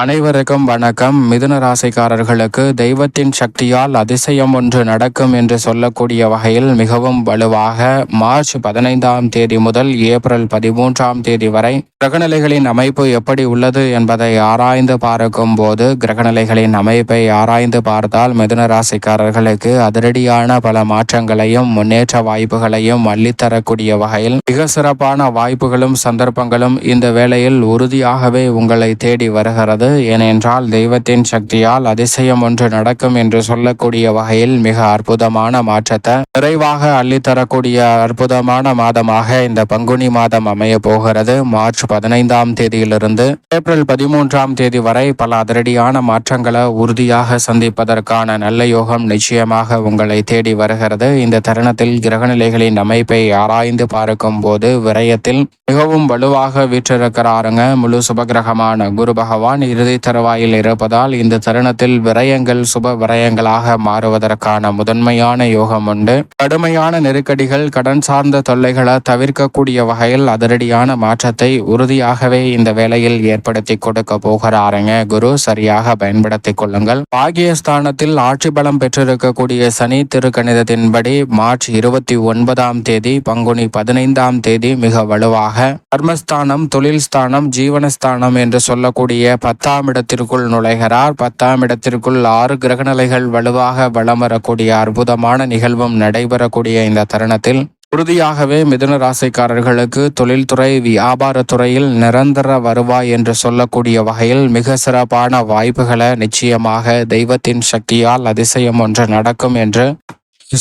அனைவருக்கும் வணக்கம். மிதுன ராசிக்காரர்களுக்கு தெய்வத்தின் சக்தியால் அதிசயம் ஒன்று நடக்கும் என்று சொல்லக்கூடிய வகையில் மிகவும் வலுவாக மார்ச் பதினைந்தாம் தேதி முதல் ஏப்ரல் பதிமூன்றாம் தேதி வரை கிரகநிலைகளின் அமைப்பு எப்படி உள்ளது என்பதை ஆராய்ந்து பார்க்கும் போது கிரகநிலைகளின் அமைப்பை ஆராய்ந்து பார்த்தால் மிதுன ராசிக்காரர்களுக்கு அதிரடியான பல மாற்றங்களையும் முன்னேற்ற வாய்ப்புகளையும் அள்ளித்தரக்கூடிய வகையில் மிக சிறப்பான வாய்ப்புகளும் சந்தர்ப்பங்களும் இந்த வேளையில் உறுதியாகவே உங்களை தேடி வருகிறது. உள்ளது ஏனென்றால் தெய்வத்தின் சக்தியால் அதிசயம் ஒன்று நடக்கும் என்று சொல்லக்கூடிய வகையில் மிக அற்புதமான மாற்றத்தை நிறைவாக அள்ளித்தரக்கூடிய அற்புதமான மாதமாக இந்த பங்குனி மாதம் அமைய போகிறது. மார்ச் பதினைந்தாம் தேதியிலிருந்து ஏப்ரல் பதிமூன்றாம் தேதி வரை பல அதிரடியான மாற்றங்களை உறுதியாக சந்திப்பதற்கான நல்ல யோகம் நிச்சயமாக உங்களை தேடி வருகிறது. இந்த தருணத்தில் கிரகநிலைகளின் அமைப்பை ஆராய்ந்து பார்க்கும் போது விரயத்தில் மிகவும் வலுவாக வீற்றிருக்கிறாருங்க. முழு சுபகிரகமான குரு பகவான். இறுதி தருவாயில் இருப்பதால் இந்த தருணத்தில் விரயங்கள் சுப விரயங்களாக மாறுவதற்கான முதன்மையான யோகம் உண்டு. கடுமையான நெருக்கடிகள் கடன் சார்ந்த தொல்லைகளை தவிர்க்கக்கூடிய வகையில் அதிரடியான மாற்றத்தை உறுதியாகவே இந்த வேளையில் ஏற்படுத்தி கொடுக்க போகிறாருங்க. குரு சரியாக பயன்படுத்திக் கொள்ளுங்கள். பாகியஸ்தானத்தில் ஆட்சி பலம் பெற்றிருக்கக்கூடிய சனி திருக்கணிதத்தின்படி மார்ச் இருபத்தி ஒன்பதாம் தேதி பங்குனி பதினைந்தாம் தேதி மிக வலுவாக. கர்மஸ்தானம் தொழில் ஸ்தானம் ஜீவனஸ்தானம் என்று சொல்லக்கூடிய பத்தாம் இடத்திற்குள் நுழைகிறார். பத்தாம் இடத்திற்குள் ஆறு கிரகநிலைகள் வலுவாக வளம் வரக்கூடிய அற்புதமான நிகழ்வும் நடைபெறக்கூடிய இந்த தருணத்தில் உறுதியாகவே மிதுன ராசிக்காரர்களுக்கு தொழில்துறை வியாபாரத்துறையில் நிரந்தர வருவாய் என்று சொல்லக்கூடிய வகையில் மிக சிறப்பான வாய்ப்புகளை நிச்சயமாக தெய்வத்தின் சக்தியால் அதிசயம் ஒன்று நடக்கும் என்று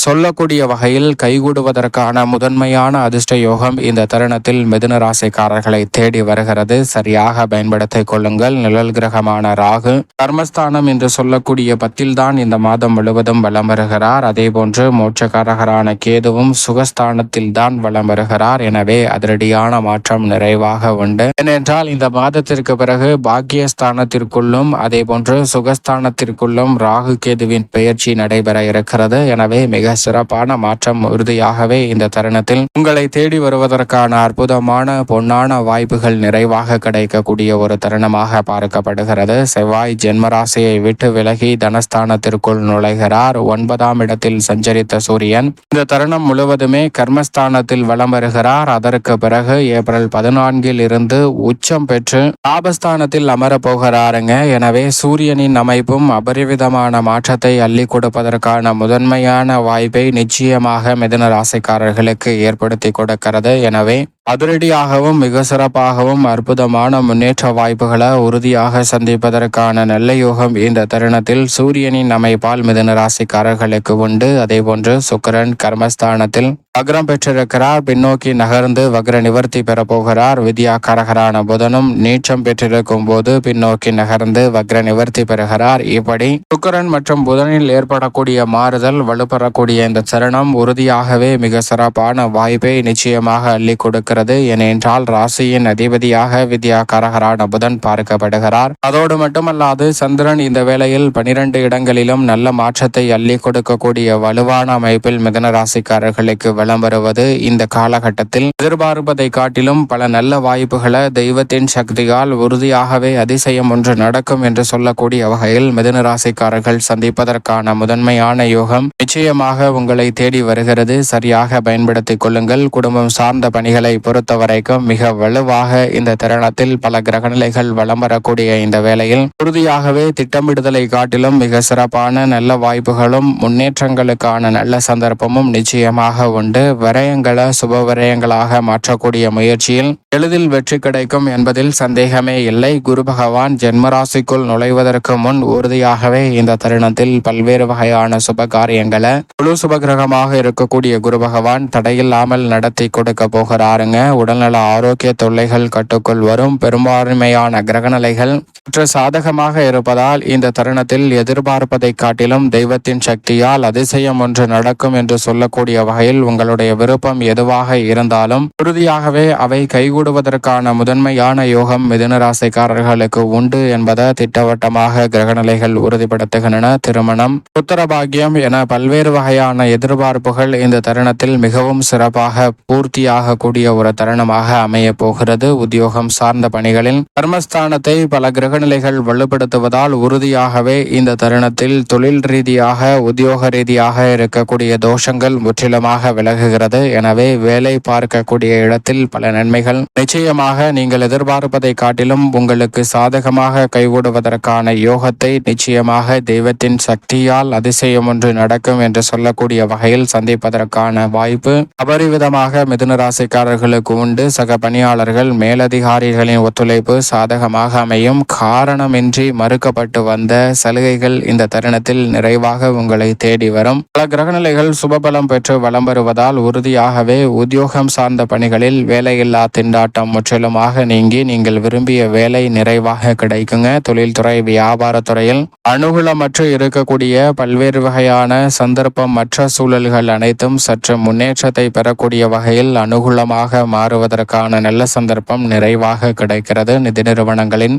சொல்லக்கூடிய வகையில் கைகூடுவதற்கான முதன்மையான அதிர்ஷ்ட யோகம் இந்த தருணத்தில் மிதுன ராசிக்காரர்களை தேடி வருகிறது. சரியாக பயன்படுத்திக் கொள்ளுங்கள். நிழல் கிரகமான ராகு கர்மஸ்தானம் என்று சொல்லக்கூடிய பத்தில் தான் இந்த மாதம் முழுவதும் வலம் வருகிறார். அதே போன்று மோட்சக்காரகரான கேதுவும் சுகஸ்தானத்தில் தான் வலம் வருகிறார். எனவே அதிரடியான மாற்றம் நிறைவாக உண்டு. ஏனென்றால் இந்த மாதத்திற்கு பிறகு பாக்கியஸ்தானத்திற்குள்ளும் அதே போன்று சுகஸ்தானத்திற்குள்ளும் ராகு கேதுவின் பெயர்ச்சி நடைபெற இருக்கிறது. எனவே மிக மிக சிறப்பான மாற்றம் உறுதியாகவே இந்த தருணத்தில். உங்களை தேடி வருவதற்கான அற்புதமான பொன்னான வாய்ப்புகள் நிறைவாக கிடைக்கக்கூடிய ஒரு தருணமாக பார்க்கப்படுகிறது. செவ்வாய் ஜென்மராசியை விட்டு விலகி தனஸ்தானத்திற்குள் நுழைகிறார். ஒன்பதாம் இடத்தில் சஞ்சரித்த சூரியன். இந்த தருணம் முழுவதுமே கர்மஸ்தானத்தில் வலம் வருகிறார். அதற்கு பிறகு ஏப்ரல் பதினான்கில் இருந்து உச்சம் பெற்று லாபஸ்தானத்தில் அமரப்போகிறாருங்க எனவே சூரியனின் அமைப்பும் அபரிவிதமான மாற்றத்தை அள்ளி கொடுப்பதற்கான முதன்மையான வாய்ப்பை நிச்சயமாக மிதன ராசிக்காரர்களுக்கு ஏற்படுத்தி கொடுக்கிறது. எனவே அதிரடியாகவும் மிக சிறப்பாகவும் அற்புதமான முன்னேற்ற வாய்ப்புகளை உறுதியாக சந்திப்பதற்கான நல்ல யோகம் இந்த தருணத்தில் சூரியனின் அமைப்பால் மிதன ராசிக்காரர்களுக்கு உண்டு. அதேபோன்று சுக்கரன் கர்மஸ்தானத்தில் அக்ரம் பெற்றிருக்கிறார். பின்னோக்கி நகர்ந்து வக்ர நிவர்த்தி பெறப்போகிறார் வித்யாக்காரகரான புதனும் நீச்சம் பெற்றிருக்கும் போது பின்னோக்கி நகர்ந்து வக்ர நிவர்த்தி பெறுகிறார். இப்படி சுக்கரன் மற்றும் புதனில் ஏற்படக்கூடிய மாறுதல் வலுப்பெறக்கூடிய இந்த தருணம் உறுதியாகவே மிக சிறப்பான வாய்ப்பை நிச்சயமாக அள்ளி கொடுக்க இருக்கிறது. ஏனென்றால் ராசியின் அதிபதியாக வித்யா வித்யாக்காரகரான புதன் பார்க்கப்படுகிறார். அதோடு மட்டுமல்லாது சந்திரன் இந்த வேளையில் பனிரெண்டு இடங்களிலும் நல்ல மாற்றத்தை அள்ளி கொடுக்கக்கூடிய வலுவான அமைப்பில் மிதன ராசிக்காரர்களுக்கு வலம் வருவது இந்த காலகட்டத்தில் எதிர்பார்ப்பதை காட்டிலும் பல நல்ல வாய்ப்புகளை தெய்வத்தின் சக்தியால் உறுதியாகவே அதிசயம் ஒன்று நடக்கும் என்று சொல்லக்கூடிய வகையில் மிதன ராசிக்காரர்கள் சந்திப்பதற்கான முதன்மையான யோகம் நிச்சயமாக உங்களை தேடி வருகிறது. சரியாக பயன்படுத்திக் கொள்ளுங்கள். குடும்பம் சார்ந்த பணிகளை பொறுத்த வரைக்கும் மிக வலுவாக இந்த தருணத்தில் பல கிரகநிலைகள் வலம் வரக்கூடிய இந்த வேளையில் உறுதியாகவே திட்டமிடுதலை காட்டிலும் மிக சிறப்பான நல்ல வாய்ப்புகளும் முன்னேற்றங்களுக்கான நல்ல சந்தர்ப்பமும் நிச்சயமாக உண்டு. விரயங்களை சுப விரயங்களாக மாற்றக்கூடிய முயற்சியில் எளிதில் வெற்றி கிடைக்கும் என்பதில் சந்தேகமே இல்லை. குரு பகவான் ஜென்மராசிக்குள் நுழைவதற்கு முன் உறுதியாகவே இந்த தருணத்தில் பல்வேறு வகையான சுப காரியங்களை குழு சுபகிரகமாக இருக்கக்கூடிய குரு பகவான் தடையில்லாமல் நடத்தி கொடுக்க போகிறாருங்க. உடல்நல ஆரோக்கிய தொல்லைகள் கட்டுக்குள் வரும். பெரும்பான்மையான கிரகநிலைகள் சற்று சாதகமாக இருப்பதால் இந்த தருணத்தில் எதிர்பார்ப்பதை காட்டிலும் தெய்வத்தின் சக்தியால் அதிசயம் ஒன்று நடக்கும் என்று சொல்லக்கூடிய வகையில் உங்களுடைய விருப்பம் எதுவாக இருந்தாலும் உறுதியாகவே அவை கைகூடுவதற்கான முதன்மையான யோகம் மிதுனராசிக்காரர்களுக்கு உண்டு என்பதை திட்டவட்டமாக கிரகநிலைகள் உறுதிப்படுத்துகின்றன. திருமணம் உத்தரபாகியம் என பல்வேறு வகையான எதிர்பார்ப்புகள் இந்த தருணத்தில் மிகவும் சிறப்பாக பூர்த்தியாக கூடிய ஒரு தருணமாக அமைய போகிறது. உத்தியோகம் சார்ந்த பணிகளில் கர்மஸ்தானத்தை பல அகநிலைகள் வலுப்படுத்துவதால் உறுதியாகவே இந்த தருணத்தில் தொழில் ரீதியாக உத்தியோக ரீதியாக இருக்கக்கூடிய தோஷங்கள் முற்றிலுமாக விலகுகிறது. எனவே வேலை பார்க்கக்கூடிய இடத்தில் பல நன்மைகள். நிச்சயமாக நீங்கள் எதிர்பார்ப்பதை காட்டிலும் உங்களுக்கு சாதகமாக கைகூடுவதற்கான யோகத்தை நிச்சயமாக தெய்வத்தின் சக்தியால் அதிசயம் ஒன்று நடக்கும் என்று சொல்லக்கூடிய வகையில் சந்திப்பதற்கான வாய்ப்பு அபரிவிதமாக மிதுனராசிக்காரர்களுக்கு உண்டு. சக பணியாளர்கள் மேலதிகாரிகளின் ஒத்துழைப்பு சாதகமாக அமையும். காரணமின்றி மறுக்கப்பட்டு வந்த சலுகைகள் இந்த தருணத்தில் நிறைவாக உங்களை தேடி வரும். பல கிரகநிலைகள் சுபபலம் பெற்று வலம் வருவதால் உறுதியாகவே உத்தியோகம் சார்ந்த பணிகளில் வேலையில்லா திண்டாட்டம் முற்றிலுமாக நீங்கி நீங்கள் விரும்பிய வேலை நிறைவாக கிடைக்குங்க. தொழில்துறை வியாபாரத்துறையில் அனுகூலமற்று இருக்கக்கூடிய பல்வேறு வகையான சந்தர்ப்பம் மற்ற சூழல்கள் அனைத்தும் சற்று முன்னேற்றத்தை பெறக்கூடிய வகையில் அனுகூலமாக மாறுவதற்கான நல்ல சந்தர்ப்பம் நிறைவாக கிடைக்கிறது. நிதி நிறுவனங்களின்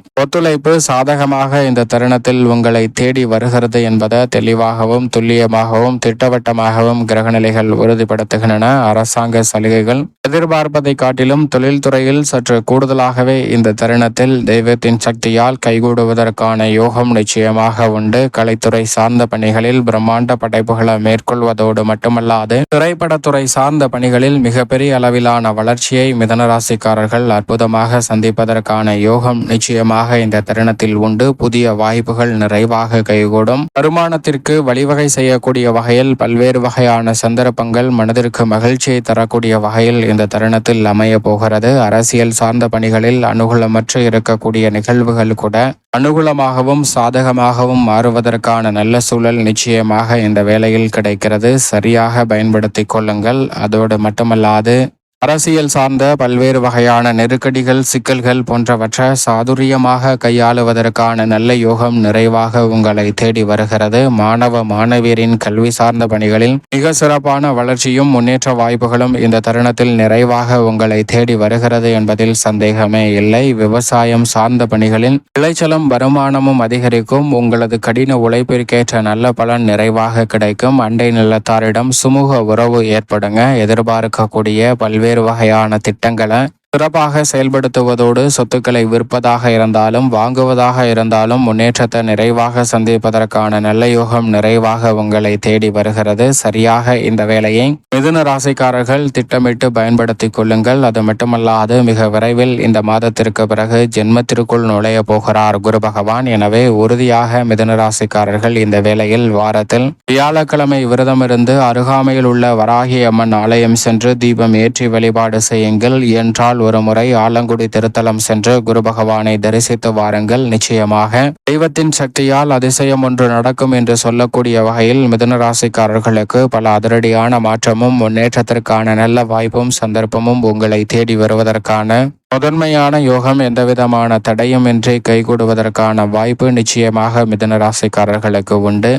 ஒத்துழைப்பு சாதகமாக இந்த தருணத்தில் உங்களை தேடி வருகிறது என்பதை தெளிவாகவும் துல்லியமாகவும் திட்டவட்டமாகவும் கிரகநிலைகள் உறுதிப்படுத்துகின்றன. அரசாங்க சலுகைகள் எதிர்பார்ப்பதை காட்டிலும் தொழில்துறையில் சற்று கூடுதலாகவே இந்த தருணத்தில் தெய்வத்தின் சக்தியால் கைகூடுவதற்கான யோகம் நிச்சயமாக உண்டு. கலைத்துறை சார்ந்த பணிகளில் பிரம்மாண்ட படைப்புகளை மேற்கொள்வதோடு மட்டுமல்லாது திரைப்படத்துறை சார்ந்த பணிகளில் மிகப்பெரிய அளவிலான வளர்ச்சியை மிதனராசிக்காரர்கள் அற்புதமாக சந்திப்பதற்கான யோகம் நிச்சயமாக இந்த தருணத்தில் உண்டு. புதிய வாய்ப்புகள் நிறைவாக கைகூடும். வருமானத்திற்கு வழிவகை செய்யக்கூடிய வகையில் பல்வேறு வகையான சந்தர்ப்பங்கள் மனதிற்கு மகிழ்ச்சியை தரக்கூடிய வகையில் இந்த தருணத்தில் அமைய போகிறது. அரசியல் சார்ந்த பணிகளில் அனுகூலமற்று இருக்கக்கூடிய நிகழ்வுகள் கூட அனுகூலமாகவும் சாதகமாகவும் மாறுவதற்கான நல்ல சூழல் நிச்சயமாக இந்த வேளையில் கிடைக்கிறது. சரியாக பயன்படுத்திக் கொள்ளுங்கள். அதோடு மட்டுமல்லாது அரசியல் சார்ந்த பல்வேறு வகையான நெருக்கடிகள் சிக்கல்கள் போன்றவற்றை சாதுரியமாக கையாளுவதற்கான நல்ல யோகம் நிறைவாக உங்களை தேடி வருகிறது. மாணவ மாணவியரின் கல்வி சார்ந்த பணிகளில் மிக சிறப்பான வளர்ச்சியும் முன்னேற்ற வாய்ப்புகளும் இந்த தருணத்தில் நிறைவாக உங்களை தேடி வருகிறது என்பதில் சந்தேகமே இல்லை. விவசாயம் சார்ந்த பணிகளில் விளைச்சலும் வருமானமும் அதிகரிக்கும். உங்களது கடின உழைப்பிற்கேற்ற நல்ல பலன் நிறைவாக கிடைக்கும். அண்டை நிலத்தாரிடம் சுமூக உறவு ஏற்படுங்க. எதிர்பார்க்கக்கூடிய பல்வேறு வகையான திட்டங்களை சிறப்பாக செயல்படுத்துவதோடு சொத்துக்களை விற்பதாக இருந்தாலும் வாங்குவதாக இருந்தாலும் முன்னேற்றத்தை நிறைவாக சந்திப்பதற்கான நல்ல யோகம் நிறைவாக உங்களை தேடி வருகிறது. சரியாக இந்த வேலையை மிதுன ராசிக்காரர்கள் திட்டமிட்டு பயன்படுத்திக் கொள்ளுங்கள். அது மட்டுமல்லாது மிக விரைவில் இந்த மாதத்திற்கு பிறகு ஜென்மத்திற்குள் நுழைய போகிறார் குரு பகவான். எனவே உறுதியாக மிதுன ராசிக்காரர்கள் இந்த வேளையில் வாரத்தில் வியாழக்கிழமை விரதமிருந்து அருகாமையில் உள்ள வராகி அம்மன் ஆலயம் சென்று தீபம் ஏற்றி வழிபாடு செய்யுங்கள். என்றால் ஒரு முறை ஆலங்குடி திருத்தலம் சென்று குரு பகவானை தரிசித்து வாருங்கள். நிச்சயமாக தெய்வத்தின் சக்தியால் அதிசயம் ஒன்று நடக்கும் என்று சொல்லக்கூடிய வகையில் மிதுன ராசிக்காரர்களுக்கு பல அதிரடியான மாற்றமும் முன்னேற்றத்திற்கான நல்ல வாய்ப்பும் சந்தர்ப்பமும் உங்களை தேடி வருவதற்கான முதன்மையான யோகம் எந்தவிதமான தடையும் இன்றி கைகூடுவதற்கான வாய்ப்பு நிச்சயமாக மிதுன ராசிக்காரர்களுக்கு உண்டு.